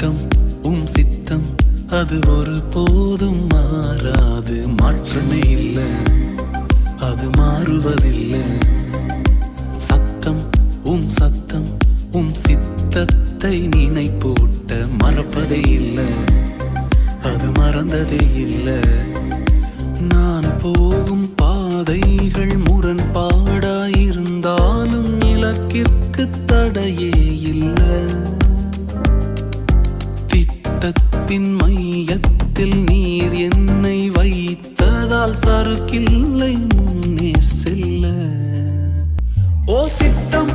சித்தம் உம் சித்தம் அது ஒரு போதும் மாறாது. மாற்றமே இல்லை அது மாறுவதில்லை. சத்தம் உம் சத்தம் உம் சித்தத்தை நினைப்பூட்ட மறப்பதே இல்லை. அது மறந்ததே இல்லை. நான் போகும் பாதைகள் முரண்பாடாயிருந்தாலும் இலக்கிற்கு தடையே இல்லை. வட்டத்தின் மையத்தில் நீர் என்னை வைத்ததால் சறுக்கில்லை முன்னே செல்ல. ஓ சித்தம்